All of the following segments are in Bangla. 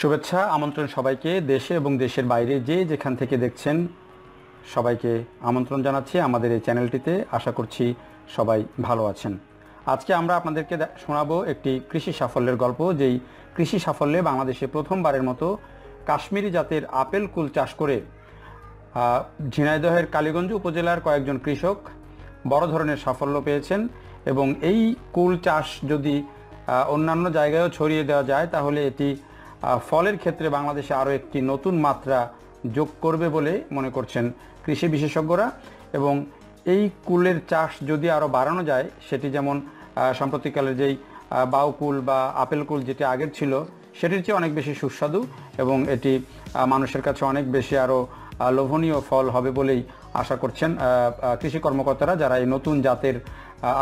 শুভেচ্ছা, আমন্ত্রণ সবাইকে, দেশে এবং দেশের বাইরে যে যেখান থেকে দেখছেন সবাইকে আমন্ত্রণ জানাচ্ছি আমাদের এই চ্যানেলটিতে। আশা করছি সবাই ভালো আছেন। আজকে আমরা আপনাদেরকে শোনাবো একটি কৃষি সাফল্যের গল্প, যেই কৃষি সাফল্যে বাংলাদেশে প্রথমবারের মতো কাশ্মীরি জাতের আপেল কুল চাষ করে ঝিনাইদহের কালীগঞ্জ উপজেলার কয়েকজন কৃষক বড় ধরনের সাফল্য পেয়েছেন এবং এই কুল চাষ যদি অন্যান্য জায়গায়ও ছড়িয়ে দেওয়া যায়, তাহলে এটি ফলের ক্ষেত্রে বাংলাদেশে আরও একটি নতুন মাত্রা যোগ করবে বলে মনে করছেন কৃষি বিশেষজ্ঞরা এবং এই কুলের চাষ যদি আরও বাড়ানো যায়, সেটি যেমন সাম্প্রতিককালের যেই বাউকুল বা আপেল কুল যেটি আগের ছিল, সেটির চেয়ে অনেক বেশি সুস্বাদু এবং এটি মানুষের কাছে অনেক বেশি আরও লোভনীয় ফল হবে বলেই আশা করছেন কৃষি কর্মকর্তারা যারা এই নতুন জাতের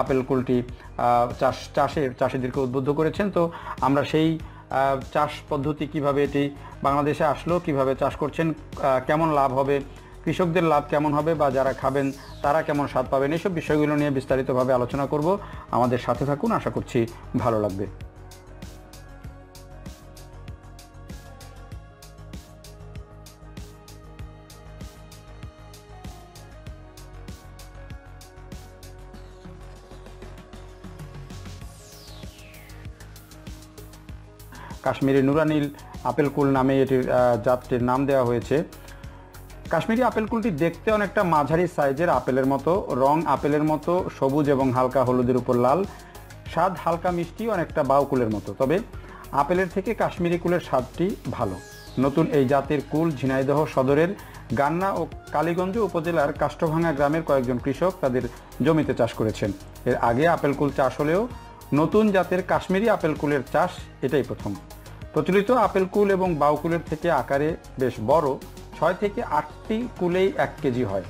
আপেল কুলটি চাষ চাষে চাষিদেরকে উদ্বুদ্ধ করেছেন। তো আমরা সেই চাষ পদ্ধতি কীভাবে এটি বাংলাদেশে আসলো, কীভাবে চাষ করছেন কেমন লাভ হবে, কৃষকদের লাভ কেমন হবে বা যারা খাবেন, তারা কেমন স্বাদ পাবেন এইসব বিষয়গুলো নিয়ে বিস্তারিতভাবে আলোচনা করব। আমাদের সাথে থাকুন, আশা করছি ভালো লাগবে। কাশ্মীরি নুরানীল আপেল কুল নামে এটির জাতটির নাম দেওয়া হয়েছে। কাশ্মীরি আপেল কুলটি দেখতে অনেকটা মাঝারি সাইজের আপেলের মতো, রং আপেলের মতো, সবুজ এবং হালকা হলুদের উপর লাল। স্বাদ হালকা মিষ্টি, অনেকটা বাউ কুলের মতো। তবে আপেলের থেকে কাশ্মীরি কুলের স্বাদটি ভালো। নতুন এই জাতের কুল ঝিনাইদহ সদরের গান্না ও কালীগঞ্জ উপজেলার কাষ্ঠভাঙা গ্রামের কয়েকজন কৃষক তাদের জমিতে চাষ করেছেন। এর আগে আপেল কুল চাষ হলেও নতুন জাতের কাশ্মীরি আপেল কুলের চাষ এটাই প্রথম। প্রচলিত আপেল কুল এবং বাউকুলের থেকে আকারে বেশ বড়, ছয় থেকে আটটি কুলেই এক কেজি হয়।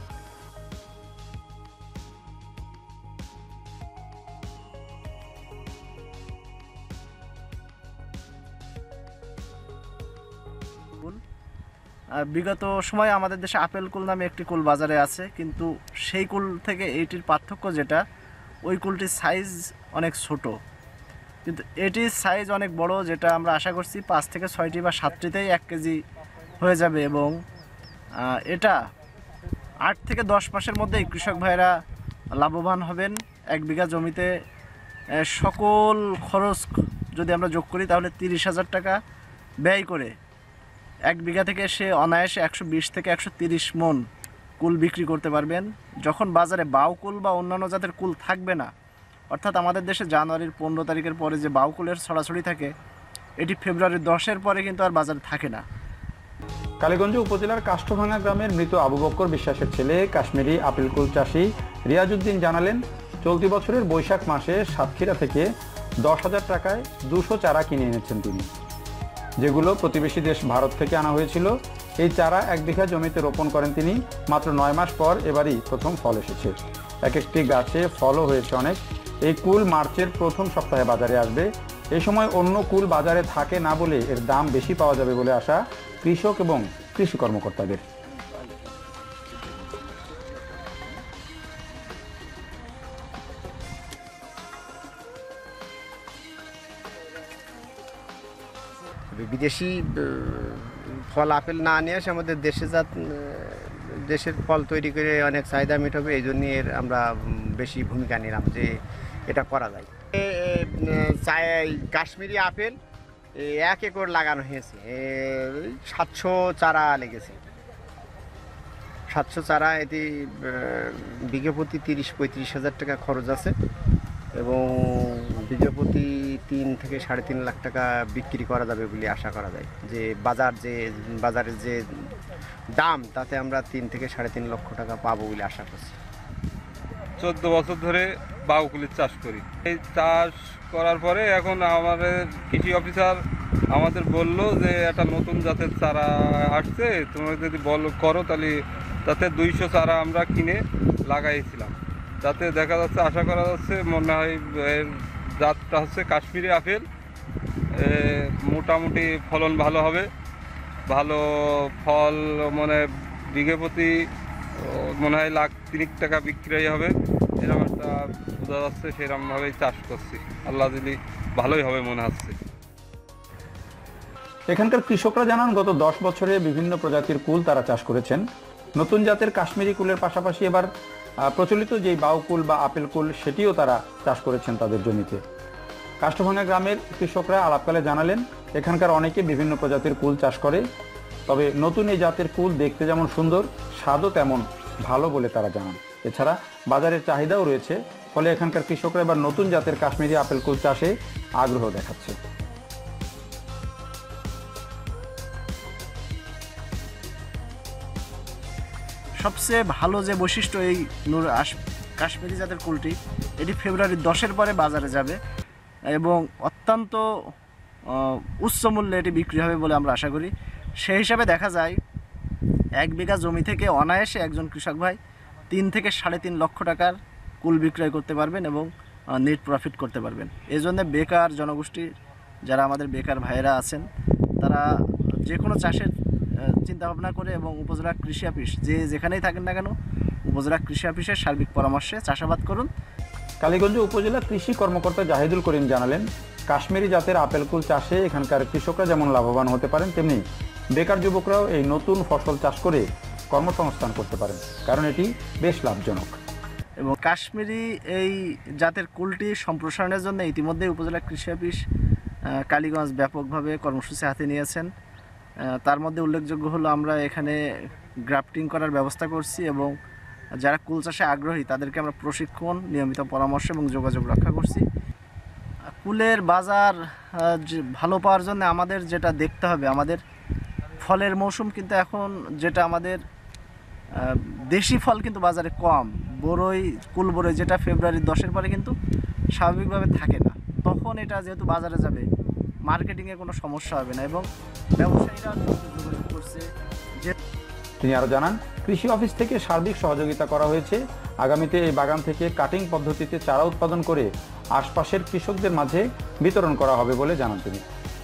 বিগত সময়ে আমাদের দেশে আপেল কুল নামে একটি কুল বাজারে আছে, কিন্তু সেই কুল থেকে এইটির পার্থক্য যেটা, ওই কুলটির সাইজ অনেক ছোট। কিন্তু এটির সাইজ অনেক বড়, যেটা আমরা আশা করছি পাঁচ থেকে ছয়টি বা সাতটিতেই এক কেজি হয়ে যাবে এবং এটা আট থেকে দশ মাসের মধ্যেই কৃষক ভাইরা লাভবান হবেন। এক বিঘা জমিতে সকল খরচ যদি আমরা যোগ করি তাহলে তিরিশ হাজার টাকা ব্যয় করে এক বিঘা থেকে সে অনায়াসে একশো বিশ থেকে একশো তিরিশ মন কুল বিক্রি করতে পারবেন। যখন বাজারে বাউ কুল বা অন্যান্য জাতের কুল থাকবে না অর্থাৎ আমাদের দেশে জানুয়ারির পনেরো তারিখের পরে যে বাউ কুলের ছড়াছড়ি থাকে, এটি ফেব্রুয়ারির দশের পরে কিন্তু আর বাজারে থাকে না। কালীগঞ্জ উপজেলার কাষ্ঠভাঙা গ্রামের মৃত আবু বক্কর বিশ্বাসের ছেলে, কাশ্মীরি আপেল কুল চাষি রিয়াজউদ্দিন জানালেন, চলতি বছরের বৈশাখ মাসে সাতক্ষীরা থেকে দশ হাজার টাকায় দুশো চারা কিনে এনেছেন তিনি। যেগুলো প্রতিবেশী দেশ ভারত থেকে আনা হয়েছিল, এই চারা এক বিঘা জমিতে রোপণ করেন তিনি। মাত্র নয় মাস পর এবারই প্রথম ফল এসেছে। এক একটি গাছে ফলও হয়েছে অনেক। এই কুল মার্চের প্রথম সপ্তাহে বাজারে আসবে। এই সময় অন্য কুল বাজারে থাকে না বলে এর দাম বেশি পাওয়া যাবে বলে আশা কৃষক এবং কৃষি কর্মকর্তাদের। বিদেশি ফল আপেল না নিয়ে এসে আমাদের দেশে জাত দেশের ফল তৈরি করে অনেক চাহিদা মেটাবে, এই জন্য এর আমরা বেশি ভূমিকা নিলাম যে এটা করা যায়। কাশ্মীরি আপেল এক একর লাগানো হয়েছে। সাতশো চারা লেগেছে। সাতশো চারা, এটি বিঘে প্রতি তিরিশ, পঁয়ত্রিশ হাজার টাকা খরচ আছে এবং বিঘে প্রতি তিন থেকে সাড়ে তিন লাখ টাকা বিক্রি করা যাবে বলে আশা করা যায়। যে বাজার যে, বাজারের যে দাম, তাতে আমরা তিন থেকে সাড়ে তিন লক্ষ টাকা পাবো বলে আশা করছি। চোদ্দ বছর ধরে বাউকুলির চাষ করি। এই চাষ করার পরে এখন আমাদের কৃষি অফিসার আমাদের বলল যে, একটা নতুন জাতের চারা আসছে, তোমরা যদি বল করো তাহলে তাতে দুইশো চারা আমরা কিনে লাগাইছিলাম। তাতে দেখা যাচ্ছে, আশা করা যাচ্ছে, মনে হয় এর জাতটা হচ্ছে কাশ্মীরি আপেল। মোটামুটি ফলন ভালো হবে। ভালো ফল মানে বিঘে প্রতি ও, মনে হয় লাখ তিরিক টাকা বিক্রয় হবে। এরকম একটা বোঝা যাচ্ছে সেরকমভাবেই চাষ করছি। আল্লাহ দিলি ভালোই হবে মনে হচ্ছে। এখানকার কৃষকরা জানান গত দশ বছরে বিভিন্ন প্রজাতির কুল তারা চাষ করেছেন। নতুন জাতের কাশ্মীরি কুলের পাশাপাশি এবার প্রচলিত যেই বাউ কুল বা আপেল কুল সেটিও তারা চাষ করেছেন তাদের জমিতে। কাষ্ঠভাঙা গ্রামের কৃষকরা আলাপকালে জানালেন এখানকার অনেকে বিভিন্ন প্রজাতির কুল চাষ করে। তবে নতুন এই জাতের কুল দেখতে যেমন সুন্দর, স্বাদও তেমন ভালো বলে তারা জানান। এছাড়া বাজারের চাহিদাও রয়েছে, ফলে এখানকার কৃষকরা এবার নতুন জাতের কাশ্মীরি আপেল কুল চাষে আগ্রহ দেখাচ্ছে। সবচেয়ে ভালো যে বৈশিষ্ট্য এই নূর কাশ্মীরি জাতের কুলটি, এটি ফেব্রুয়ারি দশের পরে বাজারে যাবে এবং অত্যন্ত উচ্চ মূল্যে এটি বিক্রি হবে বলে আমরা আশা করি। সেই হিসাবে দেখা যায়, এক বিঘা জমি থেকে অনায়াসে একজন কৃষক ভাই তিন থেকে সাড়ে তিন লক্ষ টাকার কুল বিক্রয় করতে পারবেন এবং নেট প্রফিট করতে পারবেন। এই জন্য বেকার জনগোষ্ঠীর যারা আমাদের বেকার ভাইয়েরা আছেন, তারা যে কোনো চাষের চিন্তাভাবনা করে এবং উপজেলা কৃষি অফিস যে যেখানেই থাকেন না কেন, উপজেলা কৃষি অফিসের সার্বিক পরামর্শে চাষাবাদ করুন। কালীগঞ্জ উপজেলা কৃষি কর্মকর্তা জাহিদুল করিম জানালেন, কাশ্মীরি জাতের আপেল কুল চাষে এখানকার কৃষকরা যেমন লাভবান হতে পারেন, তেমনি বেকার যুবকরাও এই নতুন ফসল চাষ করে কর্মসংস্থান করতে পারেন, কারণ এটি বেশ লাভজনক। এবং কাশ্মীরি এই জাতের কুলটি সম্প্রসারণের জন্য ইতিমধ্যে উপজেলা কৃষি অফিস কালীগঞ্জ ব্যাপকভাবে কর্মসূচি হাতে নিয়েছেন। তার মধ্যে উল্লেখযোগ্য হলো আমরা এখানে গ্রাফটিং করার ব্যবস্থা করছি এবং যারা কুল চাষে আগ্রহী তাদেরকে আমরা প্রশিক্ষণ, নিয়মিত পরামর্শ এবং যোগাযোগ রক্ষা করছি। কুলের বাজার ভালো পাওয়ার জন্য আমাদের যেটা দেখতে হবে, আমাদের ফলের মৌসুম কিন্তু এখন যেটা আমাদের দেশি ফল কিন্তু বাজারে কম। বড়ই কুল বড়ই যেটা ফেব্রুয়ারির দশের পরে কিন্তু স্বাভাবিকভাবে থাকে না। তখন এটা যেহেতু বাজারে যাবে মার্কেটিংয়ে কোনো সমস্যা হবে না এবং ব্যবসায়ীরা করছে, যে তিনি আরও জানান, কৃষি অফিস থেকে সার্বিক সহযোগিতা করা হয়েছে। আগামীতে এই বাগান থেকে কাটিং পদ্ধতিতে চারা উৎপাদন করে আশপাশের কৃষকদের মাঝে বিতরণ করা হবে বলে জানান তিনি।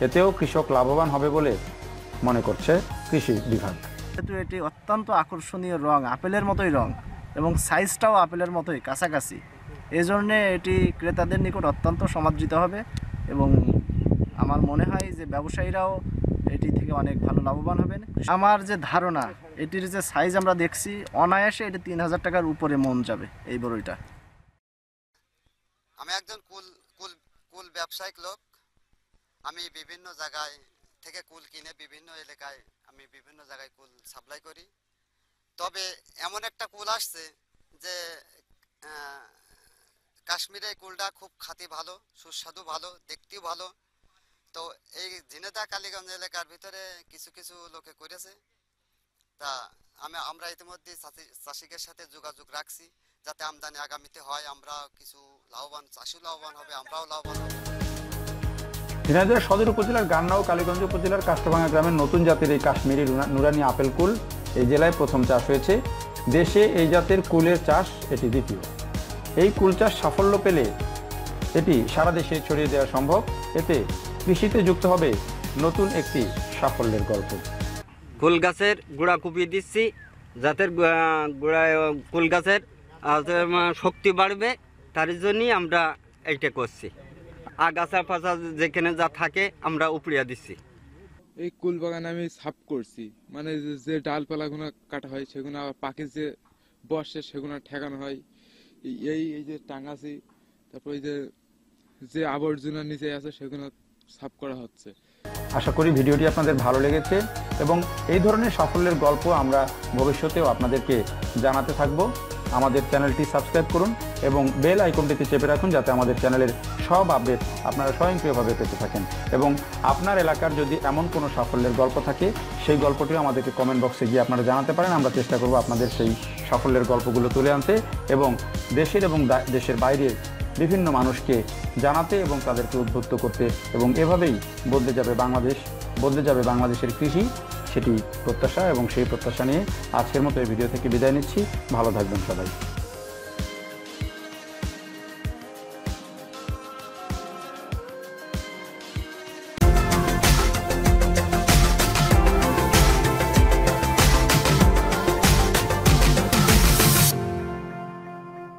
এতেও কৃষক লাভবান হবে বলে মনে করছে কৃষি বিভাগ। যেহেতু এটি অত্যন্ত আকর্ষণীয় রং আপেলের মতোই রং এবং সাইজটাও আপেলের মতোই কাছাকাছি। এই জন্যে এটি ক্রেতাদের নিকট অত্যন্ত সমাদৃত হবে এবং আমার মনে হয় যে ব্যবসায়ীরাও এটি থেকে অনেক ভালো লাভবান হবেন। আমার যে ধারণা এটির যে সাইজ আমরা দেখছি অনায়াসে এটি তিন হাজার টাকার উপরে মন যাবে এই বড়ইটা। আমি একজন কুল কুল কুল ব্যবসায়িক লোক। আমি বিভিন্ন জায়গায় থেকে কুল কিনে বিভিন্ন এলাকায় আমি বিভিন্ন জায়গায় কুল সাপ্লাই করি। তবে এমন একটা কুল আসছে যে আহ, কাশ্মীরের কুলটা খুব খাতি ভালো সুস্বাদু ভালো দেখতেও ভালো। তো এই ঝিনেদা কালীগঞ্জ এলাকার ভিতরে কিছু কিছু লোকে করেছে। তা আমি আমরা ইতিমধ্যে চাষি- চাষিকের সাথে যোগাযোগ রাখছি যাতে আমদানি আগামীতে হয়। আমরা কিছু লাভবান চাষিও লাভবান হবে আমরাও লাভবান হব। ঝিনাইদহ সদর উপজেলার গান্না ও কালীগঞ্জ উপজেলার কাষ্টভাঙা গ্রামের নতুন জাতের এই কাশ্মীরি নুরানি আপেল কুল এই জেলায় প্রথম চাষ হয়েছে। দেশে এই জাতের কুলের চাষ এটি দ্বিতীয়। এই কুল চাষ সাফল্য পেলে এটি সারা দেশে ছড়িয়ে দেওয়া সম্ভব। এতে কৃষিতে যুক্ত হবে নতুন একটি সাফল্যের গল্প। কুল গাছের গুঁড়া কুপিয়ে দিচ্ছি। জাতের গুঁড়ায় কুল গাছের শক্তি বাড়বে, তার জন্যই আমরা এইটা করছি। আগাছা ফাঁচা যেখানে যা থাকে আমরা উপড়িয়া দিচ্ছি এই কুল বাগান আমি সাফ করছি। মানে যে- ডালপালাগুলো কাটা হয় সেগুলো আবার পাখি যে বসে সেগুলো ঠেকানো হয়। এই- এই এই যে টাঙাছি তারপর এই যে যে আবর্জনা নিচে আছে সেগুলো সাফ করা হচ্ছে। আশা করি ভিডিওটি আপনাদের ভালো লেগেছে এবং এই ধরনের সাফল্যের গল্প আমরা ভবিষ্যতেও আপনাদেরকে জানাতে থাকব। আমাদের চ্যানেলটি সাবস্ক্রাইব করুন এবং বেল আইকনটিতে চেপে রাখুন যাতে আমাদের চ্যানেলের সব আপডেট আপনারা স্বয়ংক্রিয়ভাবে পেতে থাকেন। এবং আপনার এলাকার যদি এমন কোনো সাফল্যের গল্প থাকে, সেই গল্পটিও আমাদেরকে কমেন্ট বক্সে গিয়ে আপনারা জানাতে পারেন। আমরা চেষ্টা করব আপনাদের সেই সাফল্যের গল্পগুলো তুলে আনতে এবং দেশের এবং দেশের বাইরের বিভিন্ন মানুষকে জানাতে এবং তাদেরকে উদ্বুদ্ধ করতে এবং এভাবেই বদলে যাবে বাংলাদেশ, বদলে যাবে বাংলাদেশের কৃষি। সেটি প্রত্যাশা এবং সেই প্রত্যাশা নিয়ে আজকের মতো এই ভিডিও থেকে বিদায় নিচ্ছি। ভালো থাকবেন সবাই।